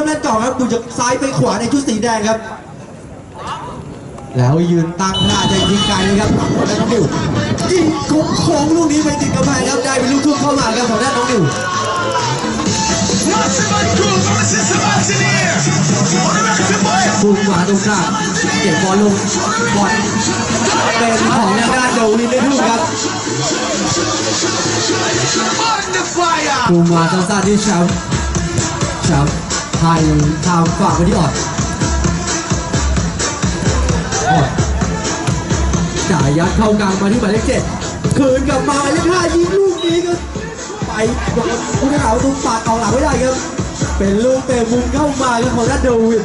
ริ่มเล่นก่อนครับดูจากซ้ายไปขวาในชุดสีแดงครับ แล้วยืนตั้งท่าจะยิงไกลเลยครับแล้วน้องนิวยิงโค้งโค้งลูกนี้ไปติดกระแพงครับได้เป็นลูกทุ่งเข้ามาครับของด้านน้องนิว Somebody groove, I'ma see some hands in the air. On the record, boy. พุ่งมาตรงกลางเก็บบอลลงบอลเป็นของทางด้านโดวินได้ลูกครับ On the fire. พุ่งมาสั้นๆที่แชมป์แชมป์ ไทยทำฝากไปที่ออดออดจ่ายยัดเข้ากลางมาที่หมายเลขเจ็ดคืนกลับมาหมายเลขห้ายิงลูกนี้ก็ไปโดนผู้รักษาประตูปากออกหลังไม่ได้ครับ เป็นลูกเตะมุมเข้ามาครับของด้านโดวิน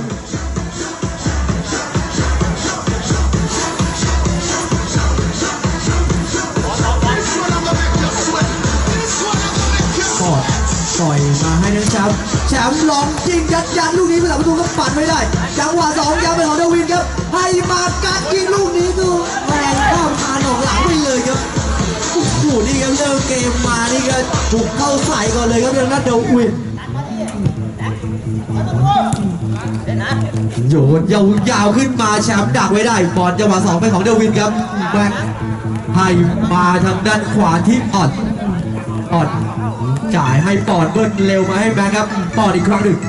ปล่อยมาให้นักแชมป์แชมป์ลองยิงยัดยัดลูกนี้ไปหลังประตูก็ปัดไม่ได้ จังหวะสองยังเป็นของเดวินครับ ให้มาการยิงลูกนี้ดูแรงข้ามคานออกหลังไปเลยครับโอ้โหนี่ครับเริ่มเกมมานี่ก็บุกเข้าใส่ก่อนเลยครับทางด้านเดวินโยนยาวขึ้นมาแชมป์ดักไว้ได้บอลจังหวะสองเป็นของเดวินครับแบ็คให้มาทางด้านขวาที่อ่อนปอด จ่ายให้ปอดเบิ้ลเร็วมาให้แบงค์ครับปอดอีกครั้งหนึ่ง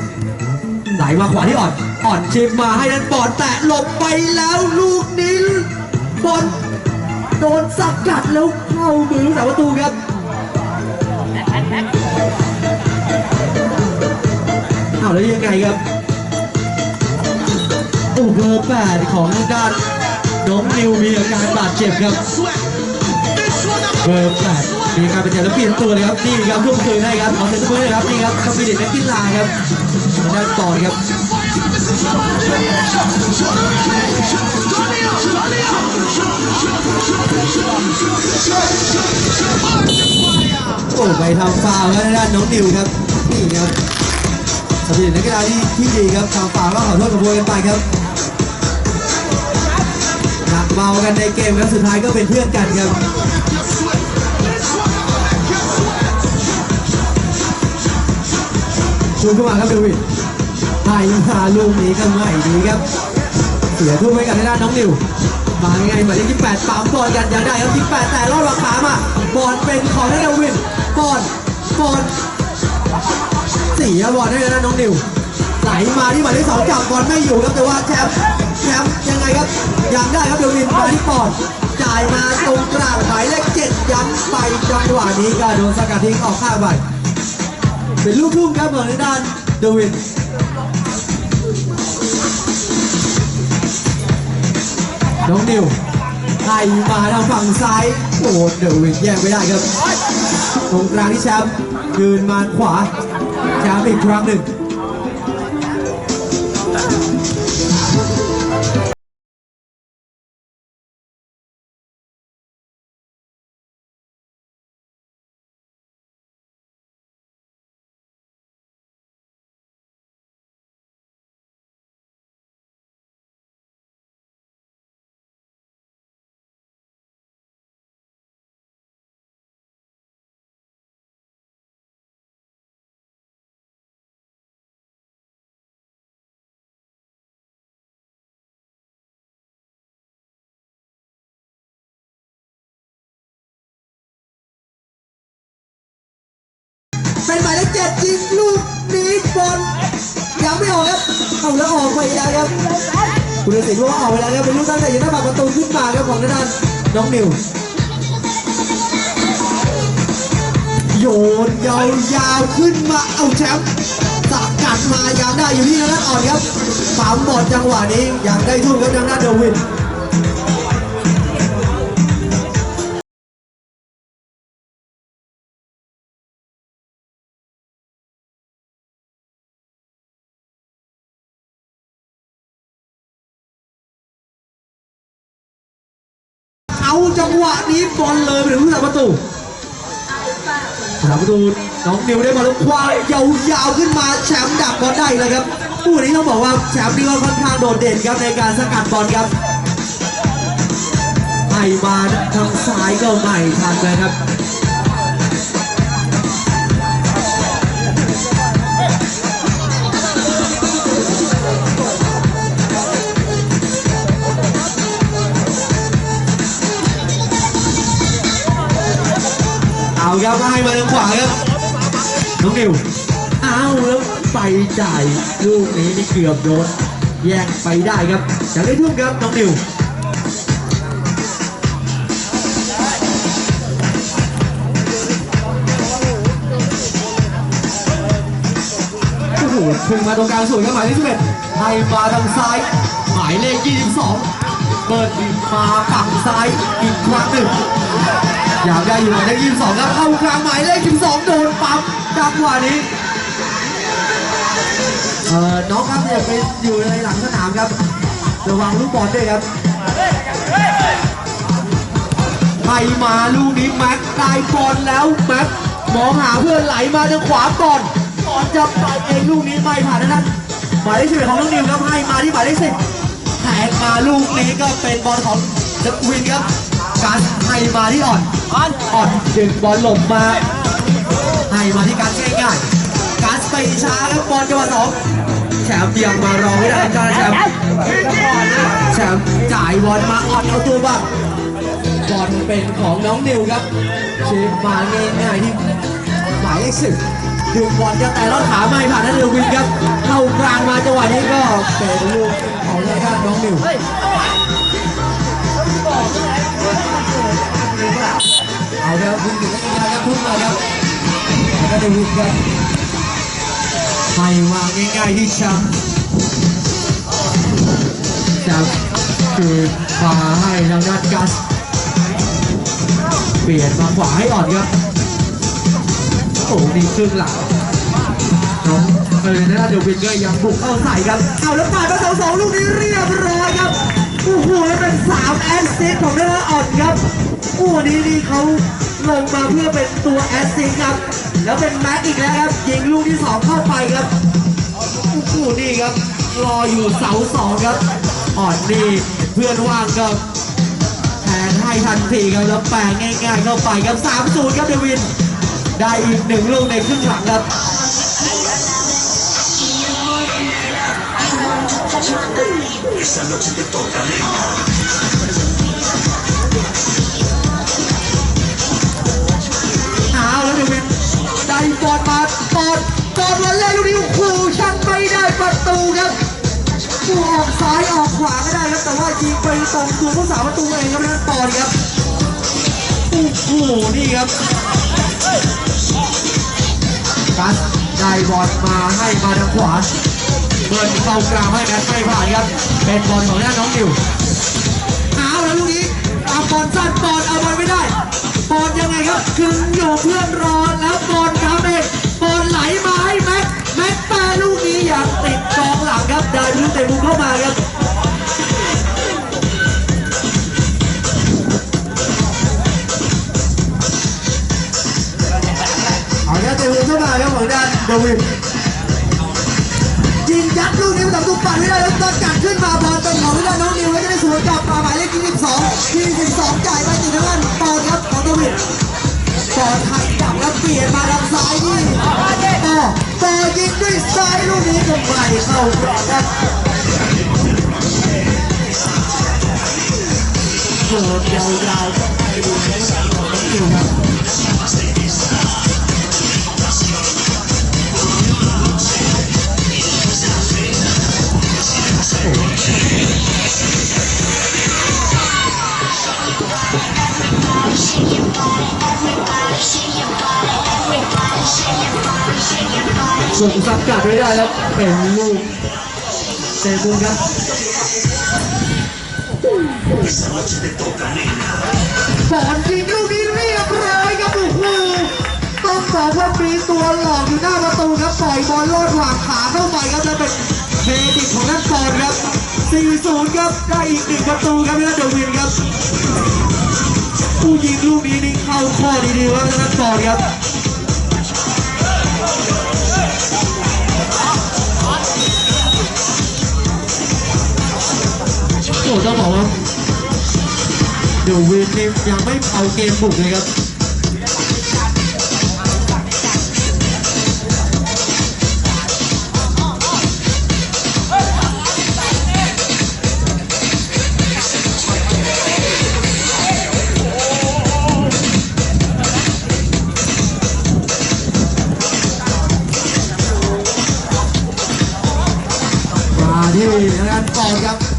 ไหลมาขวาที่อ่อน อ่อนชิมมาให้นั้นปอดแตะหลบไปแล้วลูกนี้บอลโดนสกัดแล้วเข้ามือสาประตูครับเอาแล้วยังไงครับโอ้เบอร์แปดของทางด้านน้องนิวมีอาการบาดเจ็บครับเบอร์แปด มีการเป็นเจ็บแล้วเปลี่ยนตัวเลยครับนี่ครับทุ่มคืนให้ครับเอาเซนต์เบอร์เลยครับนี่ครับคอมบิเดตนักกีฬาครับทางด้านต่อครับโอ้ไปทำฟาวแล้วด้านน้องนิวครับนี่ครับคอมบิเดตนักกีฬาที่ที่ดีครับทำฟาวล์ก็ขอโทษกับโวยกันไปครับหนักเมากันในเกมครับสุดท้ายก็เป็นเพื่อนกันครับ ชูเข้ามาครับเดวิดไายมาลูกนี้ก็ไม่ดีครับ เสียทุ่มไว้กับทางด้านน้องนิว มาไงหมายเลขที่แปดปั๊มบอลกันยังได้ครับที่แปดแต่รอดหลังขามาบอลเป็นของทางด้านเดวิดบอลบอลเสียบอลให้ทางด้านน้องนิวไหลมาที่หมายเลขสองจับบอลไม่อยู่ครับแต่ว่าแชมป์แชมป์ยังไงครับยังได้ครับเดวินมาที่ปอดจ่ายมาตรงกลางหมายเลขเจ็ดย้ำไปจังหวะนี้ก็โดนสกัดทิ้งออกข้างไป เป็นลูกทุ่งครับของทางด้านเดวินน้องนิวไล่มาทางฝั่งซ้ายโอ้เดวินแย่งไม่ได้ครับ ตรงกลางที่แชมป์ยืนมาขวาแชมป์อีกครั้งหนึ่ง เอาแล้วออกไปแล้วครับคุณฤาษีบอกว่าออกไปแล้วครับเป็นลูกตั้งแต่ยังหน้าปากประตูขึ้นมาครับของทางด้านน้องนิวโยนยาวๆขึ้นมาเอาแชมป์สกัดมายาวได้อยู่ที่ทางด้านอ่อนครับปั๊มบอลจังหวะนี้อยากได้ทุ่มครับทางด้านเดวิน นี้บอลเลยไปถึงผู้สาประตูผู้สาประตูน้องนิวได้บอลแล้วคว้างยาวๆขึ้นมาแชมป์ดักบอลได้แล้วครับคู่นี้ต้องบอกว่าแชมป์นี่ก็ค่อนข้างโดดเด่นครับในการสกัดบอลครับให้มาทางซ้ายก็ไม่ทันเลยครับ ครับให้มาทางขวาครับน้องนิวอ้าวแล้วไปจ่ายลูกนี้นี่เกือบโดนแย่งไปได้ครับจะได้ทุ่มครับน้องนิวโอ้โหพุ่งมาตรงกลางสวยครับหมายเลขสิบเอ็ดให้มาทางซ้าย หมายเลขยี่สิบสองเปิดมาฝั่งซ้ายอีกครั้งหนึ่งอ ยากได้อยู่หมายเลขยี่สิบสองครับเข้ากลางหมายเลขสิบสองโดนปั๊มจังหวะนี้เอ่อน้องครับอย่าไปอยู่ในหลังสนามครับระวังลูกบอลด้วยครับไปมาลูกนี้แม็กได้บอลแล้วแม็กมองหาเพื่อนไหลมาทางขวาก่อนก่อนจะไปเองลูกนี้ไม่ผ่านนะท่นหมายเลขสิบของน้องนิวครับให้มาที่หมายเลขสิบแทงมาลูกนี้ก็เป็นบอลของสกวินครับ การให้มาที่อ่อนอ่อนดึงบอลหลบมาให้มาที่การง่ายๆการไปช้าครับบอลจังหวะสองแชมป์ยังมารอไม่ได้จ้าแชมป์แชมป์จ่ายบอลมาอ่อนเอาตัวบ้างบอลเป็นของน้องนิวครับเชฟมาง่ายๆที่หมายเลขสิบดึงบอลจะแต่ลอดขาไม่ผ่านนั่นเดวินครับเข้ากลางมาจังหวะนี้ก็เป็นลูกของทางด้านน้องนิว เอาครับคุณถึงแล้วครับทุ่มมาครับแล้วก็เดวิดครับให้มาง่ายๆที่ชมป์แชมป์คือมาให้ทางด้านกัส เปลี่ยนมาขวาให้อ่อนครับ โอ้โหนี่ครึ่งหลังน้องเออนะเดวิดก็ยังบุกเข้าใส่ครับ เอาแล้วปาดมาสองสองลูกนี้เรียบร้อยครับ โอ้โหแล้วเป็นสามแอสซิสของทางด้านอ่อนครับโอ้หนี่นี่เขาลงมาเพื่อเป็นตัวแอสซิสครับ แล้วเป็นแม็กอีกแล้วครับยิงลูกที่สองเข้าไปครับโอ้โหนี่ครับรออยู่เสาสองครับ อ่อนนี่เพื่อนว่างก็แทงให้ทันทีครับแล้วแปลงง่ายๆเข้าไปครับ3 0ครับเดวิน ได้อีกหนึ่งลูกในครึ่งหลังครับ Esa noche te toca, เอาแล้วเดวินได้บอลมาบอลบอลวันแรกลูกนี้โอ้โหช่างไม่ได้ประตูครับผู้ออกซ้ายออกขวาก็ได้ครับแต่ว่ายิงไปตรงตัวผู้สาประตูเองครับนั่นบอลครับโอ้โหนี่ครับกัสได้บอลมาให้มาทางขวา เบิร์นเข้ากลางให้แมทไม่ผ่านครับเป็นบอลของด้านน้องนิวเอาแล้วลูกนี้เอาบอลสั้นบอลเอาบอลไม่ได้บอลยังไงครับคึงอยู่เพื่อนรอแล้วบอลทำเองบอลไหลมาให้แม็กแม็กแปรลูกนี้อย่างติดกองหลังครับได้ลูกเตะมุมเข้ามาครับเอาแล้วเตะมุมเข้ามาครับของด้านเดวิด ยิงยัดลูกนี้ประตูปัดไม่ได้แล้วก็กัดขึ้นมาบอลเป็นของทางด้าน้องนิวแล้วจะได้สวนกลับมาหมายเลข22 22จ่ายไปติดทางด้านบอลครับของเดวิดบอลไทยจับแล้วเปลี่ยนมาทางซ้ายนี่แต่อต่ยิงด้วยซ้ายลูกนี้ก็ไม่เข้ากรอบครับโหดยาวๆก็ไปดูนะครับของน้องนิวครับ ส่งสับกัดไว้ได้แล้วเป็นลูกเตะบุญครับ Esa noche te toca, nena. บอลยิงลูกนี้เรียบร้อยครับโอ้โหต้องบอกว่ามีตัวหลอกอยู่หน้าประตูครับปล่อยบอลลอดหว่างขาเข้าไปครับแล้วเป็นเครดิตของนักบอลครับ 4-0 ครับได้อีกหนึ่งประตูครับแล้วเดวินครับ ผู้ยิงลูกนี้นี่เข้าข้อดีๆว่านักบอลครับ ต้องบอกว่าเดี๋ยววีนี่ยังไม่เอาเกมบุกเลยครับที่ทางด้านก่อครับ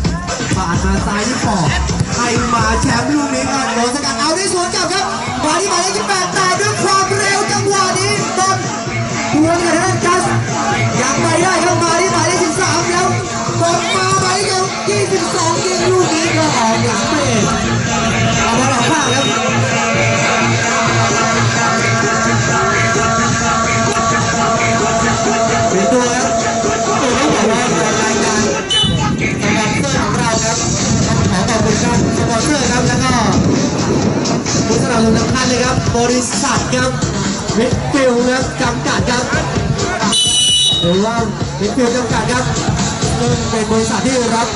ผ่านมาซ้ายที่ปอกให้มาแชมป์ลูกนี้กันโดนสกัดเอาได้สวนกลับครับมาที่หมายเลขที่แปดแต่ด้วยความ บริษัทครับมิดฟิลครับจำกัดครับหรือว่ามิดฟิลจำกัดครับซึ่งเป็นบริษัทที่รับ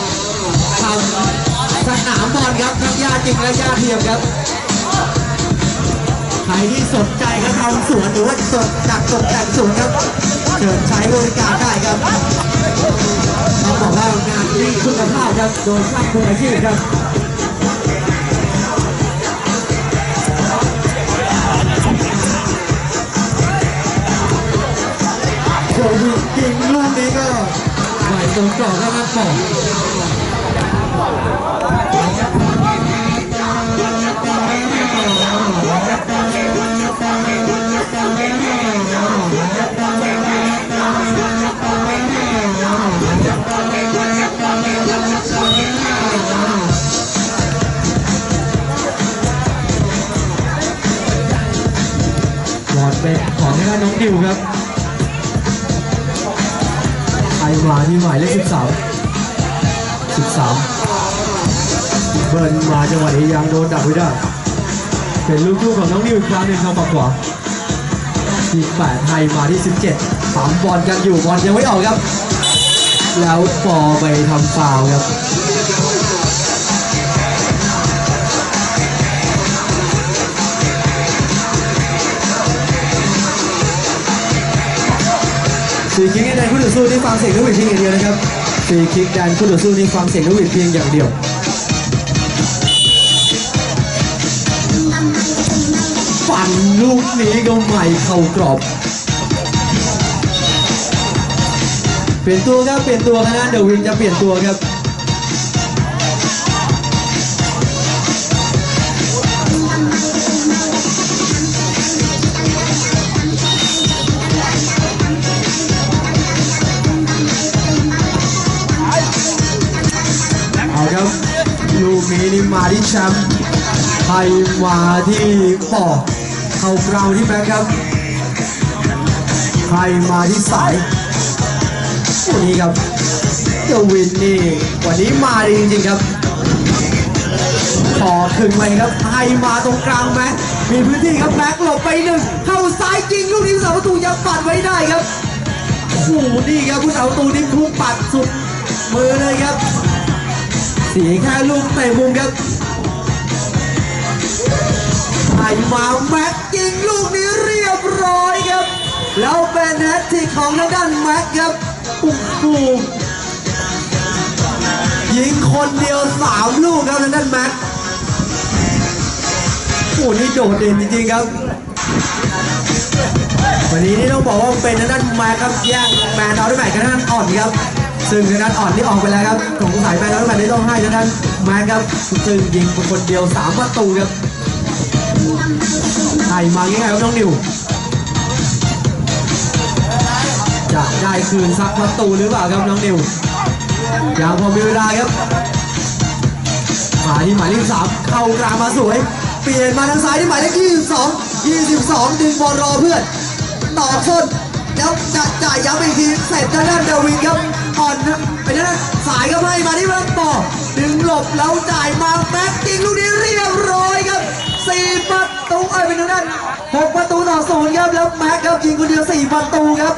ทำสนามบอลครับทั้งหญ้าจริงและหญ้าเทียมครับใครที่สนใจครับทำสวนหรือว่าสดจากตกแต่งสวนครับเชิญใช้บริการได้ครับต้องบอกว่างานที่คุณภาพครับโดยช่างมืออาชีพครับ โควิดจริงลูกนี้ก็ไโดนดักไว้ได้ เป็นลูกทุ่งของน้องดิวอีกครั้งหนึ่งทางฝั่งขวาที่8ไทยมาที่ 17ปั๊มบอลกันอยู่บอลยังไม่ออกครับ แล้วปอไปทำฟาวครับฟรีคิกแดนคู่ต่อสู้นี่ฟังเสียงนกหวีดเพียงอย่างเดียวนะครับฟรีคิกแดนคู่ต่อสู้นี่ฟังเสียงนกหวีดเพียงอย่างเดียว ลูกนี้ก็ใหม่เข้ากรอบ เปลี่ยนตัวครับ เปลี่ยนตัวครับนะเดวินจะเปลี่ยนตัวครับเอาครับลูกนี้นี่มาที่แชมป์ไทยมาที่ปอ เข้ากราวที่แบ็คครับไทยมาที่สายคู่นี้ครับเดวินนี่วันนี้มาดีจริงๆครับขอถึงไปครับไทยมาตรงกลางแม็กมีพื้นที่ครับแม็กหลบไปหนึ่งเข้าซ้ายจริงลูกนี้สาประตูยังปัดไว้ได้ครับโอ้โหนี่ครับผู้สาประตูนี่ทุ่มปัดสุดมือเลยครับเสียแค่ลูกเตะมุมครับ มาแม็กยิงลูกนี้เรียบร้อยครับ แล้วเป็นแฮตทิกของทางด้านแม็กครับโอ้โหยิงคนเดียวสามลูกครับทางด้านแม็กโอ้นี่โดดเด่นจริงๆครับ วันนี้นี่ต้องบอกว่าเป็นทางด้านแม็กครับแย่งแมนเอาด้วยแมกับทางด้านอ่อนครับซึ่งทางด้านอ่อนที่ออกไปแล้วครับของสายแมนเอาด้วยแมได้ต้องให้ทางด้านแม็กครับซึ่งยิงคนเดียวสามประตูครับ ไทยมาง่ายๆครับน้องนิว จะได้คืนสักประตูหรือเปล่าครับน้องนิวยังพอมีเวลาครับมาที่หมายเลขสามเข้ากลางมาสวย เปลี่ยนมาทางซ้ายที่หมายเลขยี่สิบสองยี่สิบสองดึงบอลรอเพื่อนต่อส้นแล้วจะจ่ายย้ำอีกทีเสร็จทางด้านเดวินครับอ่อนนะไปทางด้านสายก็ให้มาที่แม็กปอดึงหลบแล้วจ่ายมาแม็กยิงลูกนี้เรียบร้อยครับ สี่ประตูไอ้ยเป็นทางด้านหกประตูต่อศูนย์ครับแล้วแม็กครับยิงคนเดียวสี่ประตูครับ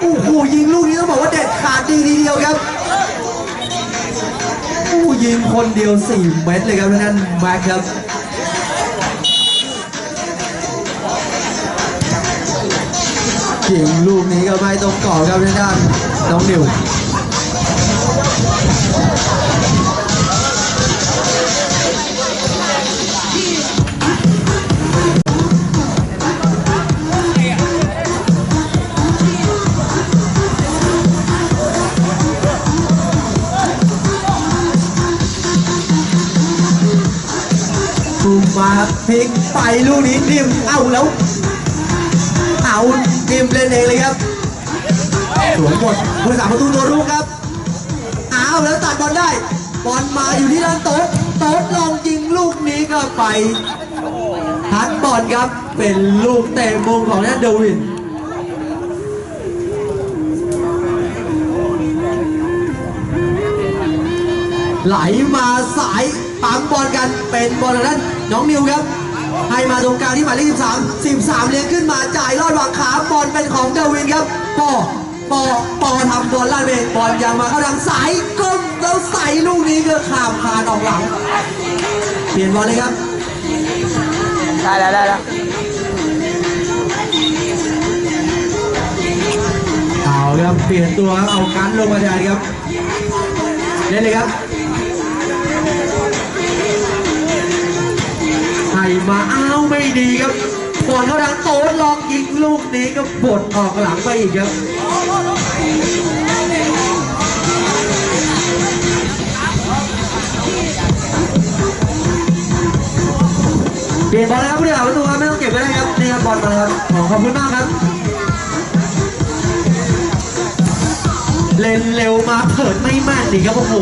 โอ้โหยิงลูกนี้ต้องบอกว่าเด็ดขาดดีทีเดียวครับโอ้ยิงคนเดียวสี่เม็ดเลยครับทางด้านแม็กครับยิงลูกนี้ก็ไม่ตรงกรอครับทางด้านน้องนิว มาพลิกไปลูกนี้นิ่มเอาแล้ว เอานิ่มเล่นเองเลยครับสวนหมดผู้สาประตูตัวรุ่งครับเอาแล้วตัดบอลได้บอลมาอยู่ที่ด้านโต๊ะโต๊ะลองยิงลูกนี้ก็ไปทัดบอลครับเป็นลูกเตะมุมของแนนเดวินไหลมาสายปั๊มบอลกันเป็นบอลทางด้น น้องนิวครับ ให้มาตรงกลางที่หมายเลข13 13 เลี้ยงขึ้นมาจ่ายลอดวางขาบอลเป็นของเดวินครับปอปอปอทำบอลลาดเบรบอลยังมาเข้าทางสายก้มแล้วใส่ลูกนี้ก็ข้ามคานออกหลัง เปลี่ยนบอลเลยครับ ได้แล้วได้แล้วเอาครับเปลี่ยนตัวครับเอากันลงมาแทนครับเล่นเลยครับ มาอ้าวไม่ดีครับบอลเข้าทางโต๊ดลองยิงลูกนี้ก็บดออกหลังไปอีกครับเปลี่ยนบอลแล้วครับผู้เล่นประตูครับไม่ต้องเก็บก็ได้ครับนี่ครับบอลมาเลยครับขอขอบคุณมากครับ เล่นเร็วมาเผิดไม่แม่นดีครับโอ้โห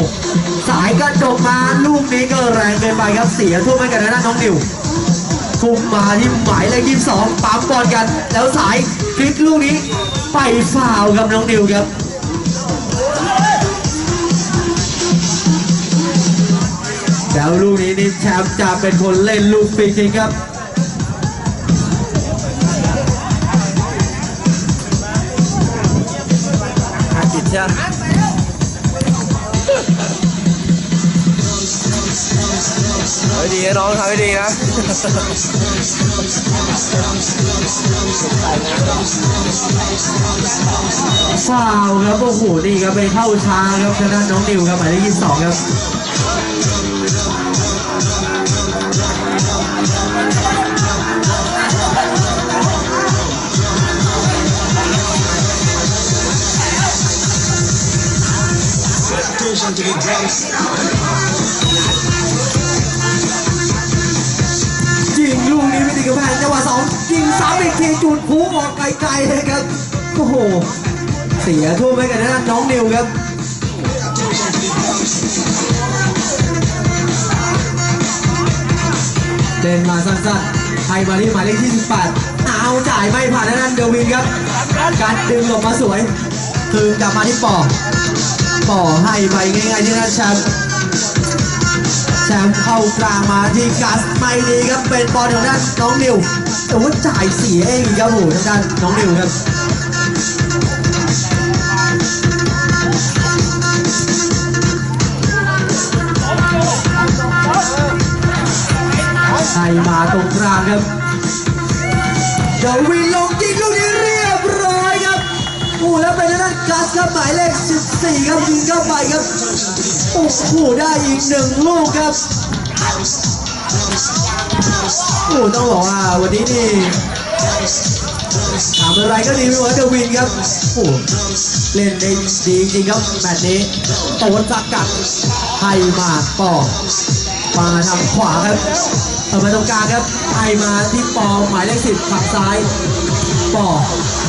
สายกระจกมาลูกนี้ก็แรงเกินไปครับเสียทั่วไม่กันนะน้องนิว ทุ่มมาที่หมายเลขยี่สองปั๊มบอลกัน แล้วสายคลิกลูกนี้ ไปฟาวล์ครับน้องนิวครับแล้วลูกนี้นี่แชมป์จะเป็นคนเล่นลูกฟรีคิกครับจิตใช่ ไหมเฮ้ยดีนะน้องทำให้ดีนะฟาวครับโอ้โหนี่ครับไปเข้าช้าครับทางด้านน้องนิวครับหมายเลขยี่สองครับ ห่จังหวะสองยิงซ้ำอีกทีจุดพุออกไกลๆเลยครับโอ้โหเสียทั่วไปกันนะน้องนิวครับเล่นมาสั้นๆให้มาที่หมายเลขที่ 18 เอาจ่ายไม่ผ่านทางด้านเดวินครับ การดึงออกมาสวย คืนกลับมาที่ปอปอให้ไปง่ายๆที่นั่นแชม แชมเข้ากลางมาที่กัสไม่ดีครับเป็นบอลทางด้านน้องนิว แต่ว่าจ่ายเสียเองอีกครับโอ้โหทางด้านน้องนิวครับให้มาตรงกลางครับเดวินลงยิงลูกนี้เรียบร้อยครับโอ้แล้วเป็นด้านกัสครับหมายเลข 14 ครับยิงเข้าไปครับ โอ้โหได้อีกหนึ่งลูกครับ โอ้ต้องบอกว่าวันนี้นี่ทำอะไรก็ดีไม่เหมือนเดวินครับ โอ้เล่นได้ดีจริงครับแมตช์นี้โตนสกัดให้มาปอมาทางขวาครับเอามาตรงกลางครับให้มาที่ปอหมายเลขสิบฝั่งซ้ายปอ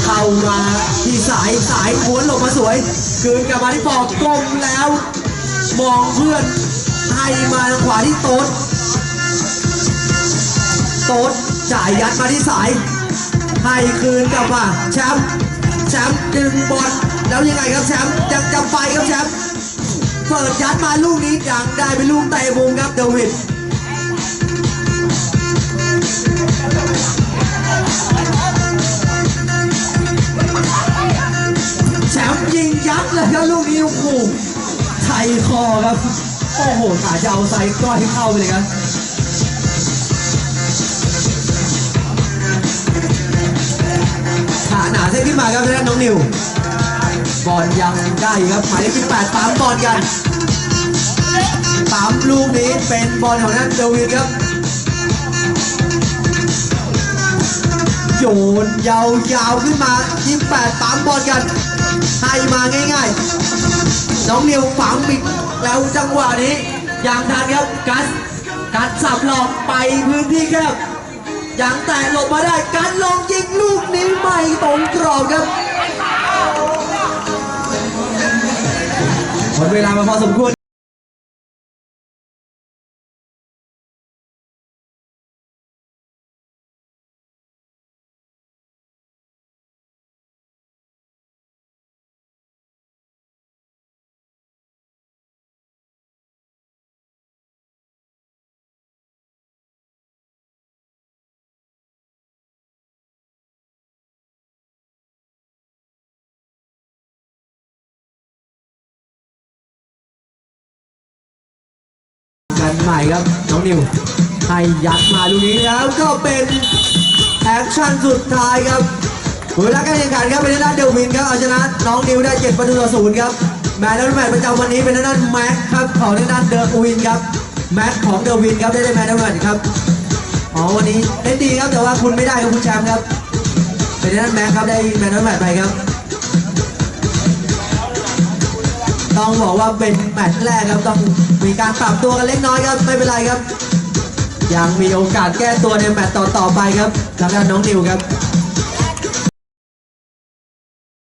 เข้ามาที่สายสายม้วนลงมาสวย คืนกลับมาที่ปอกลมแล้ว มองเพื่อนให้มาทางขวาที่โต๊ดโต๊ดจ่ายยัดมาที่สาย ให้คืนกลับมาแชมป์แชมป์ดึงบอลแล้วยังไงครับแชมป์ยังจะไปครับแชมป์เปิดยัดมาลูกนี้ยังได้เป็นลูกเตะมุมครับเดวิด คอครับโอ้โหขาจะเอาไซส์ก้อยเข้าไปเลยครับขาหนาเส้นขึ้นมาครับทางด้านน้องนิวบอลยังได้ครับหมายเลขที่แปดปั๊มบอลกันปั๊มลูกนี้เป็นบอลของทางด้านเดวิดครับโยนยาวๆขึ้นมาที่แปดปั๊มบอลกันให้มาง่ายๆ น้องนิวฝังมิก แล้วจังหวะนี้อย่างทันครับกัสการสับหลอกไปพื้นที่แคบยังแต่หลบมาได้การลองยิงลูกนี้ไม่ตรงกรอบครับหมดเวลามาพอสมควร กันใหม่ครับ น้องนิวให้ยัดมาลูกนี้แล้วก็เป็นแอคชั่นสุดท้ายครับเวลาการแข่งขันครับเป็นด้านเดวินครับเอาชนะน้องนิวได้7ประตูต่อศูนย์ครับแมตช์แล้วแมตช์ประจำวันนี้เป็นด้านแม็กครับของด้านเดวินครับแม็กของเดวินครับได้ได้แมตช์แล้วแมตช์ครับอ๋อวันนี้เล่นดีครับแต่ว่าคุณไม่ได้ครับคุณแชมป์ครับเป็นด้านแม็กครับได้แมตช์แล้วแมตช์ไปครับ ต้องบอกว่าเป็นแมตช์แรกครับต้องมีการปรับตัวกันเล็กน้อยครับไม่เป็นไรครับ ยังมีโอกาสแก้ตัวในแมตช์ต่อๆไปครับทางด้านน้องนิวครับ